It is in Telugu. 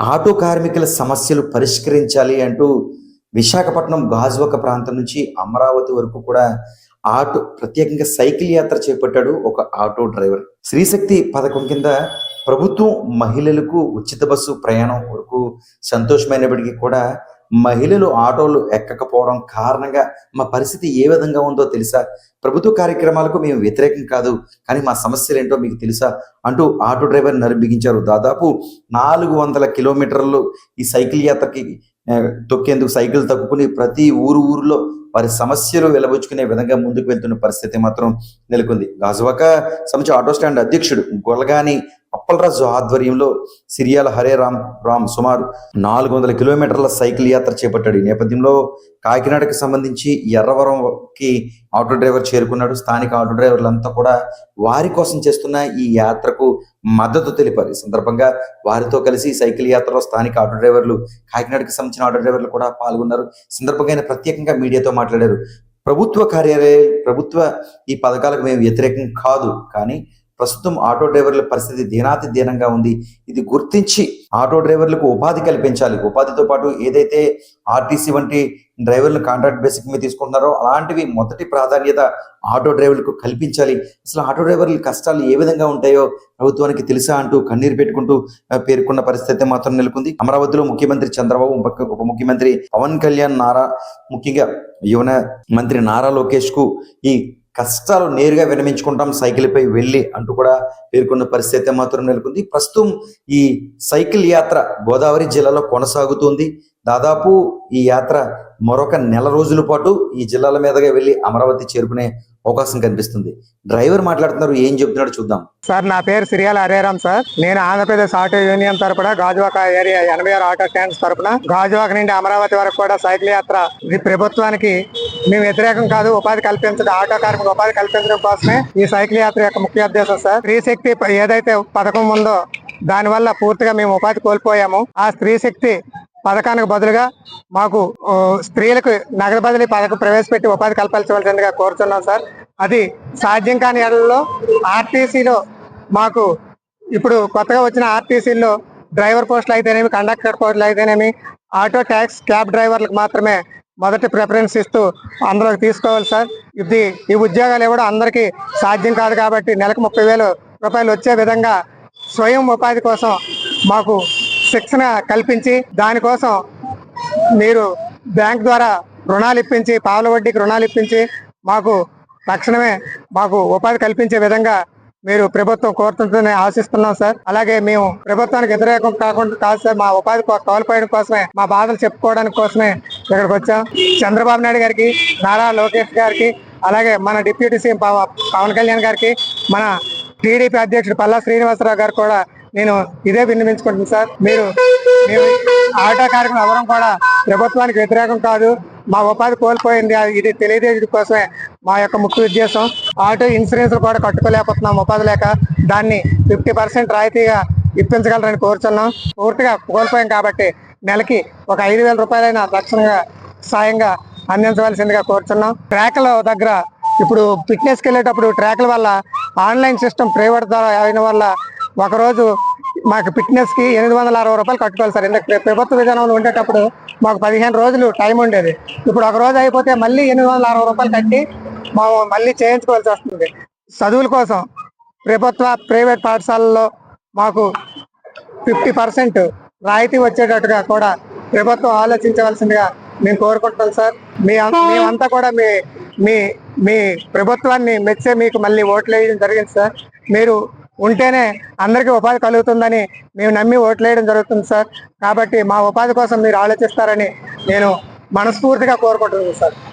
ఆటో కార్మికుల సమస్యలు పరిష్కరించాలి అంటూ విశాఖపట్నం గాజువక ప్రాంతం నుంచి అమరావతి వరకు కూడా ఆటో ప్రత్యేకంగా సైకిల్ యాత్ర చేపట్టాడు ఒక ఆటో డ్రైవర్. శ్రీశక్తి పథకం కింద ప్రభుత్వం మహిళలకు ఉచిత బస్సు ప్రయాణం వరకు సంతోషమైనప్పటికీ కూడా మహిళలు ఆటోలు ఎక్కకపోవడం కారణంగా మా పరిస్థితి ఏ విధంగా ఉందో తెలుసా? ప్రభుత్వ కార్యక్రమాలకు మేము వ్యతిరేకం కాదు కానీ మా సమస్యలు ఏంటో మీకు తెలుసా? అంటూ ఆటో డ్రైవర్ నరిబిగించారు దాదాపు నాలుగు వందల కిలోమీటర్లు ఈ సైకిల్ యాత్రకి తొక్కేందుకు సైకిల్ తక్కుని ప్రతి ఊరు ఊరిలో వారి సమస్యలు వెలబుచ్చుకునే విధంగా ముందుకు వెళ్తున్న పరిస్థితి మాత్రం నెలకొంది. గాజువాక సంబంధించి ఆటో స్టాండ్ అధ్యక్షుడు గొలగాని అప్పలరాజు ఆధ్వర్యంలో సిరియాల హరే రామ్ రామ్ సుమారు నాలుగు వందల కిలోమీటర్ల సైకిల్ యాత్ర చేపట్టాడు. ఈ నేపథ్యంలో కాకినాడకి సంబంధించి ఎర్రవరంకి ఆటో డ్రైవర్ చేరుకున్నాడు. స్థానిక ఆటో డ్రైవర్లంతా కూడా వారి కోసం చేస్తున్న ఈ యాత్రకు మద్దతు తెలిపారు. ఈ సందర్భంగా వారితో కలిసి సైకిల్ యాత్రలో స్థానిక ఆటో డ్రైవర్లు కాకినాడకి సంబంధించిన ఆటో డ్రైవర్లు కూడా పాల్గొన్నారు. సందర్భంగా ఆయన ప్రత్యేకంగా మీడియాతో మాట్లాడారు. ప్రభుత్వ కార్యాలయ ప్రభుత్వ ఈ పథకాలకు మేము వ్యతిరేకం కాదు. కానీ ప్రస్తుతం ఆటో డ్రైవర్ల పరిస్థితి దీనాతి దీనంగా ఉంది. ఇది గుర్తించి ఆటో డ్రైవర్లకు ఉపాధి కల్పించాలి. ఉపాధితో పాటు ఏదైతే ఆర్టీసీ వంటి డ్రైవర్లు కాంట్రాక్ట్ బేసిక్ మీద తీసుకుంటున్నారో అలాంటివి మొదటి ప్రాధాన్యత ఆటో డ్రైవర్లకు కల్పించాలి. అసలు ఆటో డ్రైవర్ల కష్టాలు ఏ విధంగా ఉంటాయో ప్రభుత్వానికి తెలుసా అంటూ కన్నీరు పెట్టుకుంటూ పేర్కొన్న పరిస్థితి మాత్రం నెలకొంది. అమరావతిలో ముఖ్యమంత్రి చంద్రబాబు ఉప ముఖ్యమంత్రి పవన్ కళ్యాణ్ నారా ముఖ్యంగా యువన మంత్రి నారా లోకేష్కు ఈ కష్టాలు నేరుగా విరమించుకుంటాం సైకిల్ పై వెళ్ళి అంటూ కూడా పేర్కొన్న పరిస్థితి మాత్రం నెలకొంది. ప్రస్తుతం ఈ సైకిల్ యాత్ర గోదావరి జిల్లాలో కొనసాగుతుంది. దాదాపు ఈ యాత్ర మరొక నెల రోజుల పాటు ఈ జిల్లాల మీదుగా వెళ్ళి అమరావతి చేరుకునే అవకాశం కనిపిస్తుంది. డ్రైవర్ మాట్లాడుతున్నారు ఏం చెప్తున్నాడు చూద్దాం. సార్ నా పేరు సిరియాల హరేరామ్ సార్. నేను ఆంధ్రప్రదేశ్ ఆటో యూనియన్ తరపున గాజువాక ఏరియా ఎనభై ఆరు ఆటో స్టాండ్స్ తరపున గాజువాక నుండి అమరావతి వరకు కూడా సైకిల్ యాత్ర ఇది ప్రభుత్వానికి మేము వ్యతిరేకం కాదు ఉపాధి కల్పించడం ఆటో కార్మిక ఉపాధి కల్పించడం కోసమే ఈ సైకిల్ యాత్ర యొక్క ముఖ్య ఉద్దేశం సార్. స్త్రీ శక్తి ఏదైతే పథకం ఉందో దానివల్ల పూర్తిగా మేము ఉపాధి కోల్పోయాము. ఆ స్త్రీ శక్తి పథకానికి బదులుగా మాకు స్త్రీలకు నగదు బదిలీ పథకం ప్రవేశపెట్టి ఉపాధి కల్పించవలసిందిగా కోరుతున్నాం సార్. అది సాధ్యం కాని ఏళ్ళలో ఆర్టీసీలో మాకు ఇప్పుడు కొత్తగా వచ్చిన ఆర్టీసీలో డ్రైవర్ పోస్టులు అయితేనేమి కండక్టర్ పోస్టులు అయితేనేమి ఆటో ట్యాక్స్ క్యాబ్ డ్రైవర్లకు మాత్రమే మొదటి ప్రిఫరెన్స్ ఇస్తూ అందులోకి తీసుకోవాలి సార్. ఇది ఈ ఉద్యోగాలు ఇవ్వడం అందరికీ సాధ్యం కాదు కాబట్టి నెలకు ముప్పై వేలు రూపాయలు వచ్చే విధంగా స్వయం ఉపాధి కోసం మాకు శిక్షణ కల్పించి దానికోసం మీరు బ్యాంక్ ద్వారా రుణాలు ఇప్పించి పావుల వడ్డీకి రుణాలు ఇప్పించి మాకు తక్షణమే మాకు ఉపాధి కల్పించే విధంగా మీరు ప్రభుత్వం కోరుతుందని ఆశిస్తున్నాం సార్. అలాగే మేము ప్రభుత్వానికి వ్యతిరేకం కాకుండా కాదు సార్ మా ఉపాధి కోల్పోయడం కోసమే మా బాధలు చెప్పుకోవడానికి కోసమే ఇక్కడికి వచ్చాం. చంద్రబాబు నాయుడు గారికి నారా లోకేష్ గారికి అలాగే మన డిప్యూటీ సీఎం పవన్ కళ్యాణ్ గారికి మన టీడీపీ అధ్యక్షుడు పల్లా శ్రీనివాసరావు గారు కూడా నేను ఇదే విన్నవించుకుంటున్నాను సార్. మీరు మేము ఆటో కార్యక్రమం ఎవరం కూడా ప్రభుత్వానికి వ్యతిరేకం కాదు. మా ఉపాధి కోల్పోయింది అది- ఇది తెలియజేయడం కోసమే మా యొక్క ముఖ్య ఉద్దేశం ఆటో ఇన్సూరెన్స్ కూడా కట్టుకోలేకపోతున్నాం ఉపాధి లేక దాన్ని ఫిఫ్టీ పర్సెంట్ రాయితీగా ఇప్పించగలరని కోరుచున్నాం. పూర్తిగా కోల్పోయాం కాబట్టి నెలకి ఒక ఐదు వేల రూపాయలైన తక్షణంగా సాయంగా అందించవలసిందిగా కోరుచున్నాం. ట్రాక్ల దగ్గర ఇప్పుడు ఫిట్నెస్కి వెళ్ళేటప్పుడు ట్రాక్ల వల్ల ఆన్లైన్ సిస్టమ్ ప్రైవేట్ ద్వారా అయిన వల్ల ఒకరోజు మాకు ఫిట్నెస్కి ఎనిమిది వందల అరవై రూపాయలు కట్టుకోవాలి సార్. ఎందుకంటే ప్రభుత్వ విధానంలో ఉండేటప్పుడు మాకు పదిహేను రోజులు టైం ఉండేది. ఇప్పుడు ఒక రోజు అయిపోతే మళ్ళీ ఎనిమిది వందల అరవై రూపాయలు కట్టి మేము మళ్ళీ చేయించుకోవాల్సి వస్తుంది. చదువుల కోసం ప్రభుత్వ ప్రైవేట్ పాఠశాలల్లో మాకు ఫిఫ్టీ పర్సెంట్ రాయితీ వచ్చేటట్టుగా కూడా ప్రభుత్వం ఆలోచించవలసిందిగా మేము కోరుకుంటున్నాం సార్. మీ మేమంతా కూడా మీ మీ మీ ప్రభుత్వాన్ని మెచ్చే మీకు మళ్ళీ ఓట్లు వేయడం జరిగింది సార్. మీరు ఉంటేనే అందరికీ ఉపాధి కలుగుతుందని మేము నమ్మి ఓట్లు వేయడం జరుగుతుంది సార్. కాబట్టి మా ఉపాధి కోసం మీరు ఆలోచిస్తారని నేను మనస్ఫూర్తిగా కోరుకుంటున్నాను సార్.